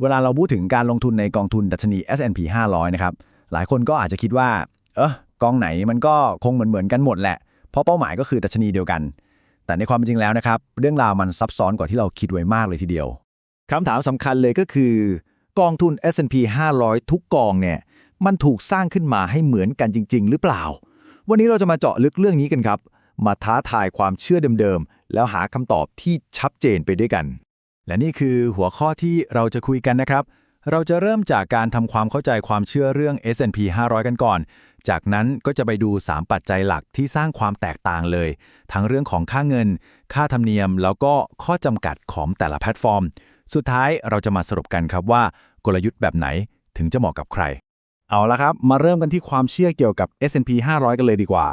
เวลาเราพูดถึงการลงทุนในกองทุนดัชนี S&P 500 นะครับ หลายคนก็อาจจะคิดว่า เออกองไหนมันก็คงเหมือนเหมือนๆกันหมดแหละ เพราะเป้าหมายก็คือดัชนีเดียวกัน แต่ในความเป็นจริงแล้วนะครับ เรื่องราวมันซับซ้อนกว่าที่เราคิดไว้มากเลยทีเดียว คำถามสำคัญเลยก็คือ กองทุน S&P 500 ทุกกองเนี่ยมันถูกสร้างขึ้นมาให้เหมือนกันจริง ๆ หรือเปล่า วันนี้เราจะมาเจาะลึกเรื่องนี้กันครับ มาท้าทายความเชื่อเดิมๆแล้วหาคำตอบที่ชัดเจนไปด้วยกัน และนี่คือหัวข้อที่เราจะคุยกันนะครับ เราจะเริ่มจากการทำความเข้าใจความเชื่อเรื่อง S&P 500 กันก่อน จากนั้นก็จะไปดู 3 ปัจจัยหลักที่สร้างความแตกต่างเลย ทั้งเรื่องของค่าเงิน ค่าธรรมเนียม แล้วก็ข้อจำกัดของแต่ละแพลตฟอร์ม สุดท้ายเราจะมาสรุปกันครับว่า กลยุทธ์แบบไหนถึงจะเหมาะกับใคร เอาละครับ มาเริ่มกันที่ความเชื่อเกี่ยวกับ S&P 500 กันเลยดีกว่า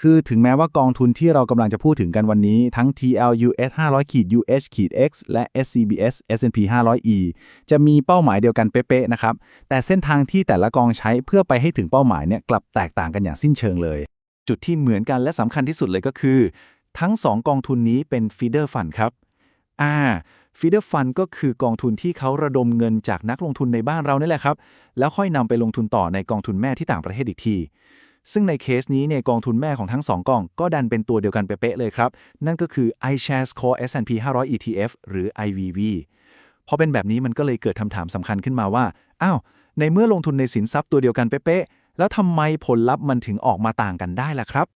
คือถึงแม้ว่ากองทุนที่เรากำลังจะพูดถึงกันวันนี้ ทั้ง TLUS 500ขีด UH ขีด X และ SCBS S&P 500E จะมีเป้าหมายเดียวกันเป๊ะๆนะครับ แต่เส้นทางที่แต่ละกองใช้เพื่อไปให้ถึงเป้าหมายเนี่ยกลับแตกต่างกันอย่างสิ้นเชิงเลย จุดที่เหมือนกันและสำคัญที่สุดเลยก็คือ ทั้ง 2 กองทุนนี้เป็น feeder fund ครับอ่า feeder fund ก็คือกองทุนที่เขาระดมเงินจากนักลงทุนในบ้านเรานี่แหละครับ แล้วค่อยนำไปลงทุนต่อในกองทุนแม่ที่ต่างประเทศอีกที ซึ่งในเคสนี้เนี่ยกองทุนแม่ของทั้ง 2กองก็ดันเป็นตัวเดียวกันเป๊ะเลยครับ นั่นก็คือ iShares Core S&P 500 ETF หรือ IVV พอเป็นแบบนี้มันก็เลยเกิดคำถามสำคัญขึ้นมาว่า อ้าว ในเมื่อลงทุนในสินทรัพย์ตัวเดียวกันเป๊ะๆแล้วทำไมผลลัพธ์มันถึงออกมาต่างกันได้ล่ะครับ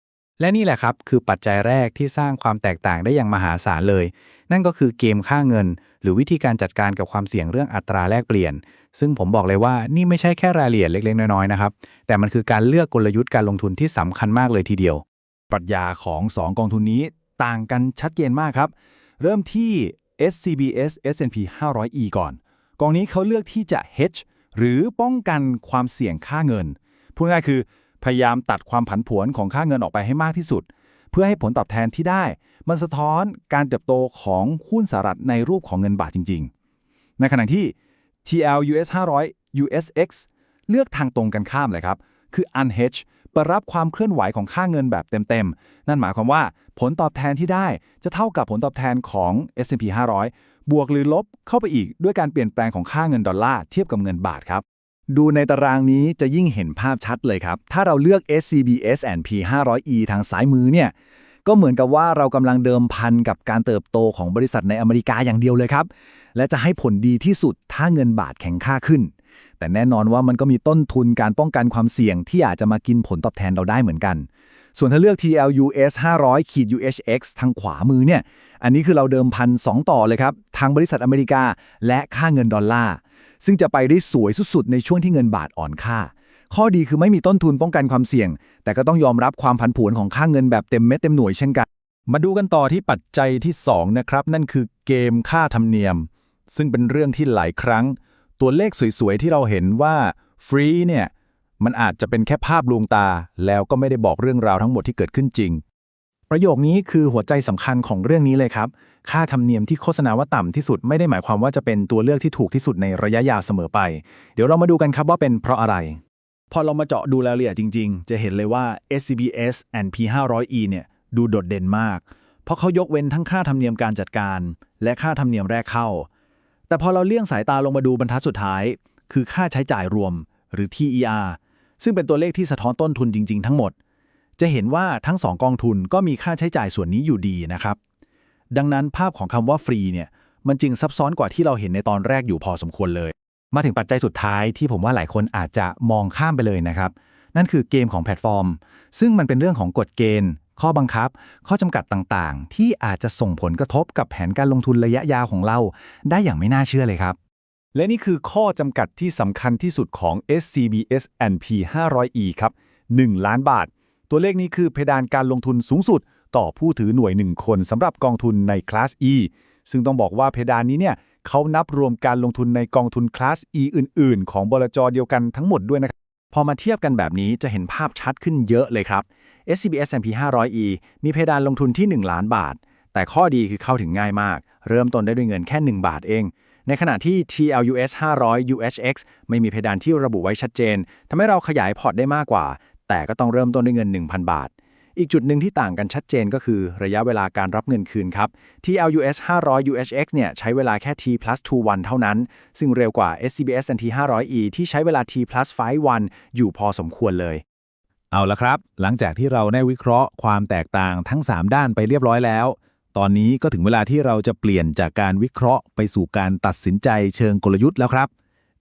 และนี่แหละครับคือปัจจัยแรกที่สร้างความแตกต่างได้อย่างมหาศาลเลย นั่นก็คือเกมค่าเงิน หรือวิธีการจัดการกับความเสี่ยงเรื่องอัตราแลกเปลี่ยน ซึ่งผมบอกเลยว่านี่ไม่ใช่แค่รายละเอียดเล็ก ๆ น้อยๆนะครับแต่มันคือการเลือกกลยุทธ์การลงทุนที่สำคัญมากเลยทีเดียว ปรัชญาของ 2 กองทุนนี้ต่างกันชัดเจนมากครับ เริ่มที่ SCBS S&P 500E ก่อน กองนี้เขาเลือกที่จะ hedge หรือป้องกันความเสี่ยงค่าเงินพูดง่ายคือ พยายามตัดความผันผวนของค่าเงินออกไปให้มากที่สุด เพื่อให้ผลตอบแทนที่ได้ มันสะท้อนการเติบโตของหุ้นสหรัฐในรูปของเงินบาทจริง ๆ ในขณะที่ TL US 500 USX เลือกทางตรงกันข้ามเลยครับ คือ unhedge ปิดรับความเคลื่อนไหวของค่าเงินแบบเต็ม ๆ นั่นหมายความว่าผลตอบแทนที่ได้จะเท่ากับผลตอบแทนของ S&P 500 บวกหรือลบเข้าไปอีกด้วยการเปลี่ยนแปลงของค่าเงินดอลลาร์เทียบกับเงินบาทครับ ดูในตารางนี้จะยิ่งเห็นภาพชัดเลยครับ ถ้าเราเลือก SCB S&P 500E ทางซ้ายมือเนี่ย ก็เหมือนกับว่าเรากำลังเดิมพันกับการเติบโตของบริษัทในอเมริกาอย่างเดียวเลยครับ และจะให้ผลดีที่สุดถ้าเงินบาทแข็งค่าขึ้น แต่แน่นอนว่ามันก็มีต้นทุนการป้องกันความเสี่ยงที่อาจจะมากินผลตอบแทนเราได้เหมือนกัน ส่วนถ้าเลือก TLUS 500ขีด UHX ทางขวามือเนี่ย อันนี้คือเราเดิมพันสองต่อเลยครับ ทางบริษัทอเมริกา และค่าเงินดอลลาร์ ซึ่งจะไปได้สวยสุดๆ ในช่วงที่เงินบาทอ่อนค่า ข้อดีคือไม่มีต้นทุนป้องกันความเสี่ยง แต่ก็ต้องยอมรับความผันผวนของค่าเงินแบบเต็มเม็ดเต็มหน่วยเช่นกัน มาดูกันต่อที่ปัจจัยที่ 2 นะครับ นั่นคือเกมค่าธรรมเนียม ซึ่งเป็นเรื่องที่หลายครั้ง ตัวเลขสวยๆที่เราเห็นว่าฟรีเนี่ยมันอาจจะเป็นแค่ภาพลวงตาแล้วก็ไม่ได้บอกเรื่องราวทั้งหมดที่เกิดขึ้นจริง ประโยคนี้คือหัวใจสำคัญของเรื่องนี้เลยครับ ค่าธรรมเนียมที่โฆษณาว่าต่ำที่สุดไม่ได้หมายความว่าจะเป็นตัวเลือกที่ถูกที่สุดในระยะยาวเสมอไป เดี๋ยวเรามาดูกันครับว่าเป็นเพราะอะไร พอเรามาเจาะดูรายละเอียดจริง ๆ จะเห็นเลยว่า SCBS and P500E เนี่ยดูโดดเด่นมาก เพราะเขายกเว้นทั้งค่าธรรมเนียมการจัดการ และค่าธรรมเนียมแรกเข้า แต่พอเราเลี่ยงสายตาลงมาดูบรรทัดสุดท้าย คือค่าใช้จ่ายรวม หรือ TER ซึ่งเป็นตัวเลขที่สะท้อนต้นทุนจริง ๆ ทั้งหมด จะเห็นว่าทั้งสองกองทุนก็มีค่าใช้จ่ายส่วนนี้อยู่ดีนะครับ ดังนั้นภาพของคำว่าฟรีเนี่ยมันจึงซับซ้อนกว่าที่เราเห็นในตอนแรกอยู่พอสมควรเลย มาถึงปัจจัยสุดท้ายที่ผมว่าหลายคนอาจจะมองข้ามไปเลยนะครับ นั่นคือเกมของแพลตฟอร์ม ซึ่งมันเป็นเรื่องของกฎเกณฑ์ ข้อบังคับ ข้อจำกัดต่างๆ ที่อาจจะส่งผลกระทบกับแผนการลงทุนระยะยาวของเรา ได้อย่างไม่น่าเชื่อเลยครับ และนี่คือข้อจำกัดที่สำคัญที่สุดของ SCBS np 500E ครับ 1 ล้านบาท ตัวเลขนี้คือเพดานการลงทุนสูงสุด ต่อผู้ถือหน่วย 1 คนสำหรับกองทุนในคลาส E ซึ่งต้องบอกว่าเพดานนี้เนี่ยเขานับรวมการลงทุนในกองทุนคลาส E อื่น ๆ ของบลจเดียวกันทั้งหมดด้วยนะครับพอมาเทียบกันแบบนี้จะเห็นภาพชัดขึ้นเยอะเลยครับ SCBS P 500E มีเพดานลงทุนที่ 1 ล้านบาท แต่ข้อดีคือเข้าถึงง่ายมาก เริ่มต้นได้ด้วยเงินแค่ 1 บาทเอง ในขณะที่ TLUS 500 UHX ไม่มีเพดานที่ระบุไว้ชัดเจนทำให้เราขยายพอร์ตได้มากกว่า แต่ก็ต้องเริ่มต้นด้วยเงิน 1,000 บาท อีกจุดหนึ่งที่ต่างกันชัดเจนก็คือระยะเวลาการรับเงินคืนครับ TLUS 500 UHX เนี่ยใช้เวลาแค่ T plus 2วันเท่านั้น ซึ่งเร็วกว่า SCBS NT 500E ที่ใช้เวลา T plus 5วันอยู่พอสมควรเลย เอาละครับ หลังจากที่เราได้วิเคราะห์ความแตกต่างทั้ง 3 ด้านไปเรียบร้อยแล้วตอนนี้ก็ถึงเวลาที่เราจะเปลี่ยนจากการวิเคราะห์ไปสู่การตัดสินใจเชิงกลยุทธ์แล้วครับ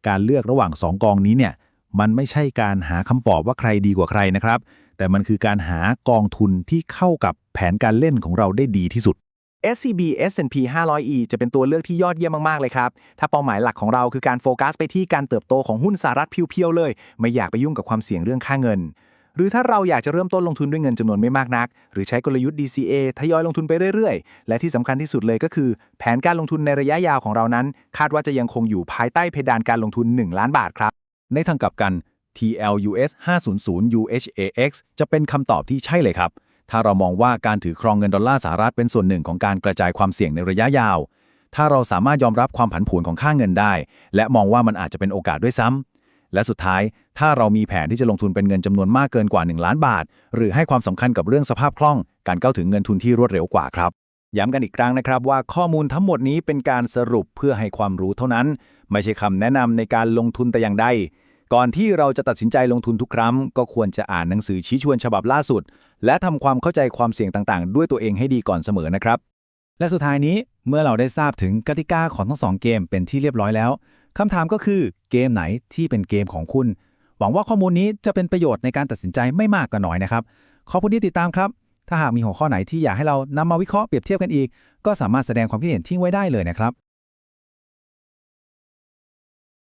การเลือกระหว่าง 2 กองนี้เนี่ย มันไม่ใช่การหาคำตอบว่าใครดีกว่าใครนะครับ แต่มันคือการหากองทุนที่เข้ากับแผนการเล่นของเราได้ดีที่สุด SCB S&P 500E จะเป็นตัวเลือกที่ยอดเยี่ยมมาก ๆ เลยครับ ถ้าเป้าหมายหลักของเราคือการโฟกัสไปที่การเติบโตของหุ้นสหรัฐเพียวๆเลย ไม่อยากไปยุ่งกับความเสี่ยงเรื่องค่าเงิน หรือถ้าเราอยากจะเริ่มต้นลงทุนด้วยเงินจำนวนไม่มากนัก หรือใช้กลยุทธ์ DCA ทยอยลงทุนไปเรื่อย ๆ และที่สำคัญที่สุดเลยก็คือ แผนการลงทุนในระยะยาวของเรานั้น คาดว่าจะยังคงอยู่ภายใต้เพดานการลงทุน 1 ล้านบาทครับ ในทางกลับกัน TLUS 500 UHAX จะเป็นคำตอบที่ใช่เลยครับ ถ้าเรามองว่าการถือครองเงินดอลลาร์สหรัฐเป็นส่วนหนึ่งของการกระจายความเสี่ยงในระยะยาว ถ้าเราสามารถยอมรับความผันผวนของค่าเงินได้ และมองว่ามันอาจจะเป็นโอกาสด้วยซ้ำ และสุดท้าย ถ้าเรามีแผนที่จะลงทุนเป็นเงินจำนวนมากเกินกว่า 1 ล้านบาท หรือให้ความสำคัญกับเรื่องสภาพคล่อง การเข้าถึงเงินทุนที่รวดเร็วกว่าครับย้ำกันอีกครั้งนะครับว่าข้อมูลทั้งหมดนี้เป็นการสรุปเพื่อให้ความรู้เท่านั้น ไม่ใช่คำแนะนำในการลงทุนแต่อย่างใด ก่อนที่เราจะตัดสินใจลงทุนทุกครั้ง ก็ควรจะอ่านหนังสือชี้ชวนฉบับล่าสุด และทำความเข้าใจความเสี่ยงต่างๆ ด้วยตัวเองให้ดีก่อนเสมอนะครับ และสุดท้ายนี้เมื่อเราได้ทราบถึงกติกาของทั้งสองเกมเป็นที่เรียบร้อยแล้วคำถามก็คือเกมไหนที่เป็นเกมของคุณ หวังว่าข้อมูลนี้จะเป็นประโยชน์ในการตัดสินใจไม่มากก็น้อยนะครับ ขอบคุณที่ติดตามครับ ถ้าหากมีหัวข้อไหนที่อยากให้เรานำมาวิเคราะห์เปรียบเทียบกันอีก ก็สามารถแสดงความคิดเห็นทิ้งไว้ได้เลยนะครับ